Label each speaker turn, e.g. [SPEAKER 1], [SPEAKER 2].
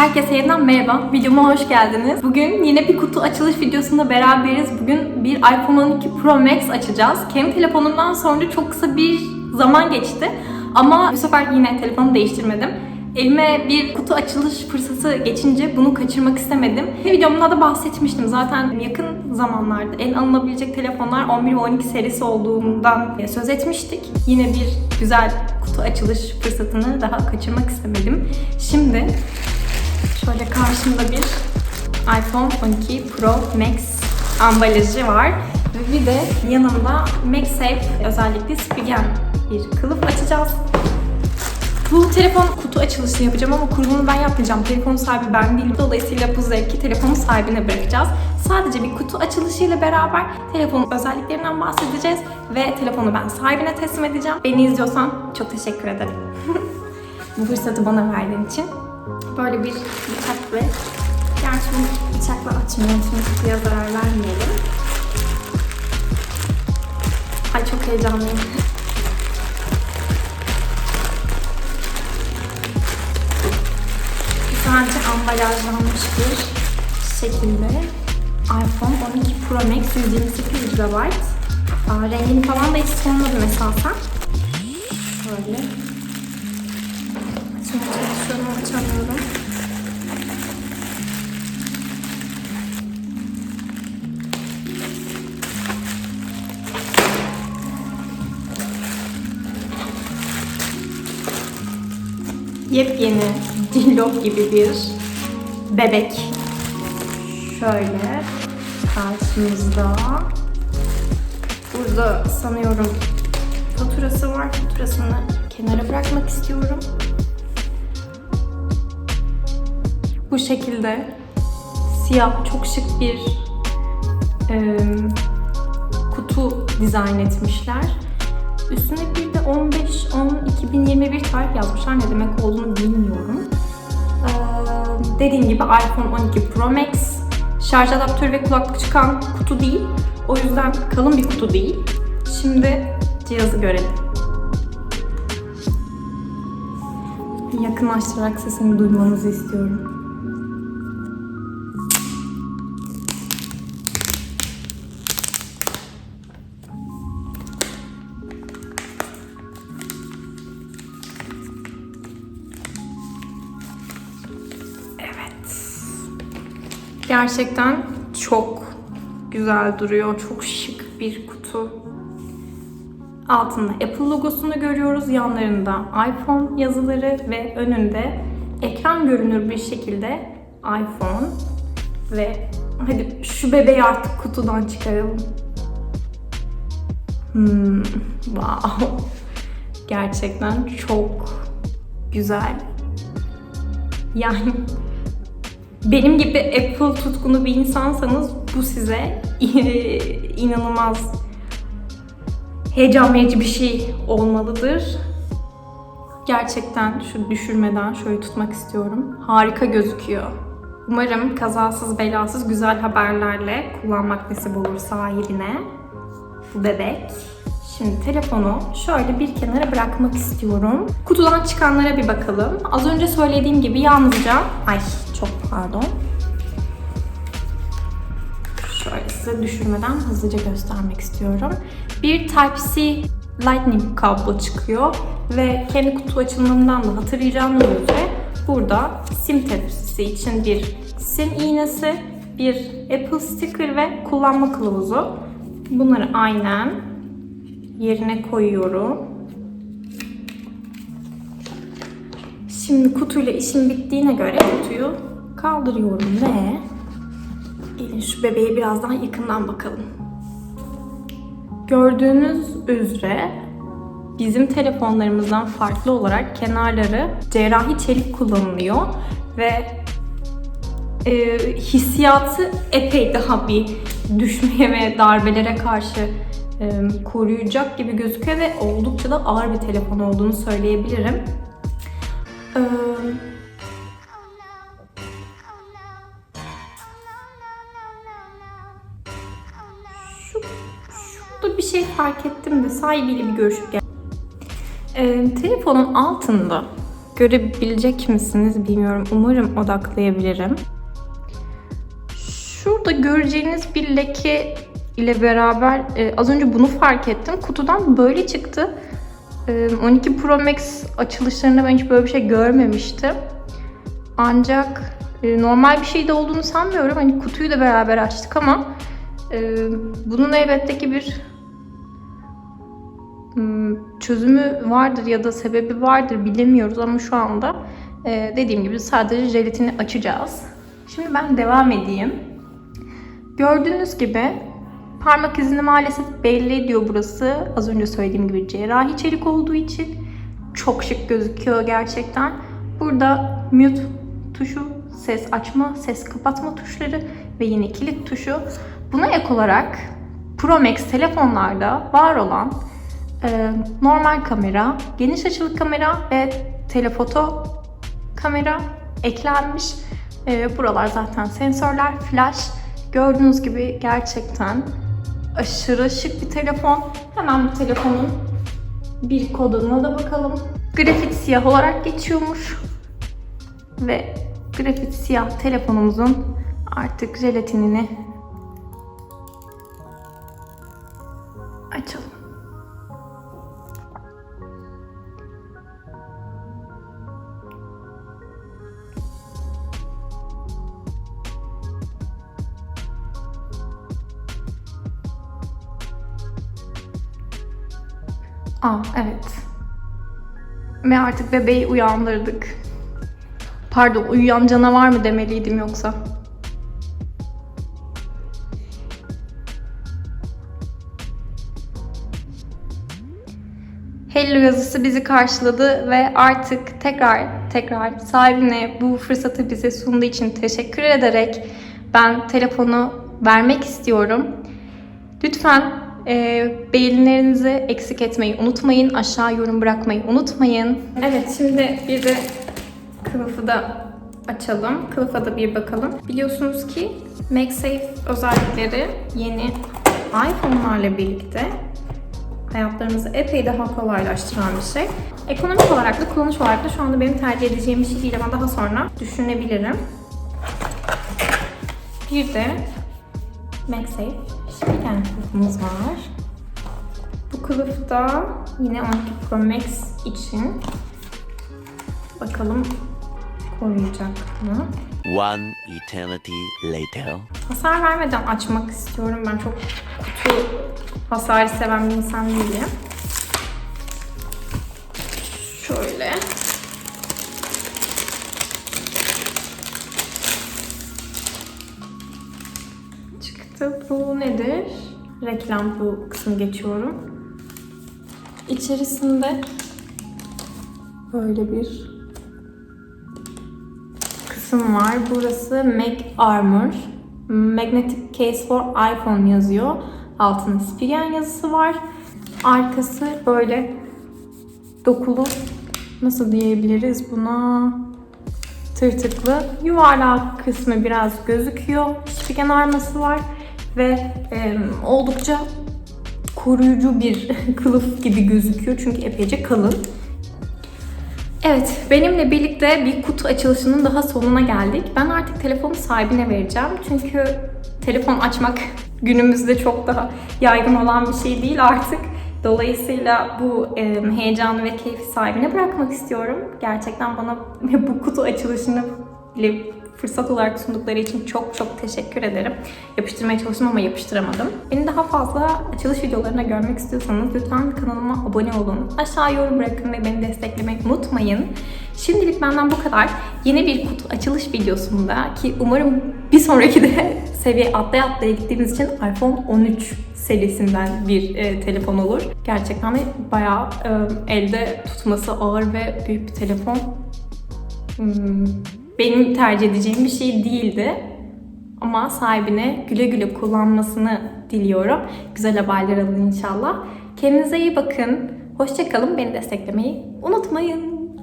[SPEAKER 1] Herkese yeniden merhaba. Videoma hoş geldiniz. Bugün yine bir kutu açılış videosunda beraberiz. Bugün bir iPhone 12 Pro Max açacağız. Kendi telefonumdan sonra çok kısa bir zaman geçti. Ama bu sefer yine telefonu değiştirmedim. Elime bir kutu açılış fırsatı geçince bunu kaçırmak istemedim. Videomda da bahsetmiştim. Zaten yakın zamanlarda en alınabilecek telefonlar 11 ve 12 serisi olduğundan söz etmiştik. Yine bir güzel kutu açılış fırsatını daha kaçırmak istemedim. Şimdi Şöyle karşımda bir iPhone 12 Pro Max ambalajı var. Ve bir de yanımda MagSafe özellikle spigen bir kılıf açacağız. Bu telefon kutu açılışı yapacağım ama kurulumu ben yapmayacağım. Telefonun sahibi ben değilim. Dolayısıyla bu zevki telefonun sahibine bırakacağız. Sadece bir kutu açılışıyla beraber telefonun özelliklerinden bahsedeceğiz ve telefonu ben sahibine teslim edeceğim. Beni izliyorsan çok teşekkür ederim. bu fırsatı bana verdiğin için. Böyle bir bıçak ve gerçi bunu bıçakla açmıyorum. Şimdi kutuya zarar vermeyelim. Ay çok heyecanlıyım. Güzelce ambalajlanmış bir şekilde iPhone 12 Pro Max 128 GB. Aa, rengini falan da hiç sormadım esasen. Şöyle. Açmaya çalışıyorum açamıyorum. Yepyeni dillop gibi bir bebek. Şöyle karşımızda. Burada sanıyorum faturası var. Faturasını kenara bırakmak istiyorum. Bu şekilde siyah çok şık bir e, kutu dizayn etmişler. Üstüne bir de 15 10 2021 tarih yazmışlar. Ne demek olduğunu bilmiyorum. Ee, dediğim gibi iPhone 12 Pro Max şarj adaptörü ve kulaklık çıkan kutu değil. O yüzden kalın bir kutu değil. Şimdi cihazı görelim. Yakınlaştırarak sesini duymanızı istiyorum. Gerçekten çok güzel duruyor. Çok şık bir kutu. Altında Apple logosunu görüyoruz. Yanlarında iPhone yazıları ve önünde ekran görünür bir şekilde iPhone ve hadi şu bebeği artık kutudan çıkaralım. Hmm, wow. Gerçekten çok güzel. Yani benim gibi Apple tutkunu bir insansanız bu size inanılmaz heyecan verici bir şey olmalıdır. Gerçekten şu düşürmeden şöyle tutmak istiyorum. Harika gözüküyor. Umarım kazasız belasız güzel haberlerle kullanmak nasip olur sahibine. Bu bebek. Şimdi telefonu şöyle bir kenara bırakmak istiyorum. Kutudan çıkanlara bir bakalım. Az önce söylediğim gibi yalnızca... Ay çok pardon. Şöyle size düşürmeden hızlıca göstermek istiyorum. Bir Type-C Lightning kablo çıkıyor ve kendi kutu açılımından da hatırlayacağınız üzere burada sim tepsisi için bir sim iğnesi, bir Apple sticker ve kullanma kılavuzu. Bunları aynen yerine koyuyorum. Şimdi kutuyla işim bittiğine göre kutuyu kaldırıyorum ve gelin şu bebeğe biraz daha yakından bakalım. Gördüğünüz üzere bizim telefonlarımızdan farklı olarak kenarları cerrahi çelik kullanılıyor ve e, hissiyatı epey daha bir düşmeye ve darbelere karşı e, koruyacak gibi gözüküyor ve oldukça da ağır bir telefon olduğunu söyleyebilirim. E, şurada bir şey fark ettim de sahibiyle bir görüşüp gel. E, telefonun altında görebilecek misiniz bilmiyorum. Umarım odaklayabilirim. Şurada göreceğiniz bir leke ile beraber e, az önce bunu fark ettim. Kutudan böyle çıktı. E, 12 Pro Max açılışlarında ben hiç böyle bir şey görmemiştim. Ancak e, normal bir şey de olduğunu sanmıyorum. Hani kutuyu da beraber açtık ama e, bunun elbette ki bir çözümü vardır ya da sebebi vardır bilemiyoruz ama şu anda e, dediğim gibi sadece jelatini açacağız. Şimdi ben devam edeyim. Gördüğünüz gibi parmak izini maalesef belli ediyor burası. Az önce söylediğim gibi cerrahi çelik olduğu için çok şık gözüküyor gerçekten. Burada mute tuşu, ses açma, ses kapatma tuşları ve yine kilit tuşu. Buna ek olarak Pro Max telefonlarda var olan normal kamera, geniş açılı kamera ve telefoto kamera eklenmiş. E, buralar zaten sensörler, flash. Gördüğünüz gibi gerçekten aşırı şık bir telefon. Hemen bu telefonun bir koduna da bakalım. Grafit siyah olarak geçiyormuş. Ve grafit siyah telefonumuzun artık jelatinini açalım. Aa evet. Ve artık bebeği uyandırdık. Pardon uyuyan canavar mı demeliydim yoksa? Hello yazısı bizi karşıladı ve artık tekrar tekrar sahibine bu fırsatı bize sunduğu için teşekkür ederek ben telefonu vermek istiyorum. Lütfen e, beğenilerinizi eksik etmeyi unutmayın. Aşağı yorum bırakmayı unutmayın. Evet şimdi bir de kılıfı da açalım. Kılıfa da bir bakalım. Biliyorsunuz ki MagSafe özellikleri yeni iPhone'larla birlikte hayatlarımızı epey daha kolaylaştıran bir şey. Ekonomik olarak da kullanış olarak da şu anda benim tercih edeceğim bir şey değil ama daha sonra düşünebilirim. Bir de MagSafe şeker kılıfımız var. Bu kılıf da yine 12 Pro Max için. Bakalım koruyacak mı?
[SPEAKER 2] One eternity later.
[SPEAKER 1] Hasar vermeden açmak istiyorum. Ben çok kutu hasarı seven bir insan değilim. Şöyle. Çıktı. Bu nedir? Reklam bu kısmı geçiyorum. İçerisinde böyle bir kısım var. Burası Mac Armor. Magnetic Case for iPhone yazıyor. Altında Spigen yazısı var. Arkası böyle dokulu nasıl diyebiliriz buna tırtıklı. Yuvarlak kısmı biraz gözüküyor. Spigen arması var ve e, oldukça koruyucu bir kılıf gibi gözüküyor çünkü epeyce kalın. Evet, benimle birlikte bir kutu açılışının daha sonuna geldik. Ben artık telefonu sahibine vereceğim. Çünkü telefon açmak günümüzde çok daha yaygın olan bir şey değil artık. Dolayısıyla bu e, heyecanı ve keyfi sahibine bırakmak istiyorum. Gerçekten bana bu kutu açılışını fırsat olarak sundukları için çok çok teşekkür ederim. Yapıştırmaya çalıştım ama yapıştıramadım. Beni daha fazla açılış videolarına görmek istiyorsanız lütfen kanalıma abone olun. Aşağı yorum bırakın ve beni desteklemeyi unutmayın. Şimdilik benden bu kadar. Yeni bir kutu açılış videosunda ki umarım bir sonraki de seviye atlaya atlaya gittiğimiz için iPhone 13 serisinden bir e, telefon olur. Gerçekten de bayağı e, elde tutması ağır ve büyük bir telefon. Hmm, benim tercih edeceğim bir şey değildi. Ama sahibine güle güle kullanmasını diliyorum. Güzel haberler alın inşallah. Kendinize iyi bakın. Hoşçakalın. Beni desteklemeyi unutmayın.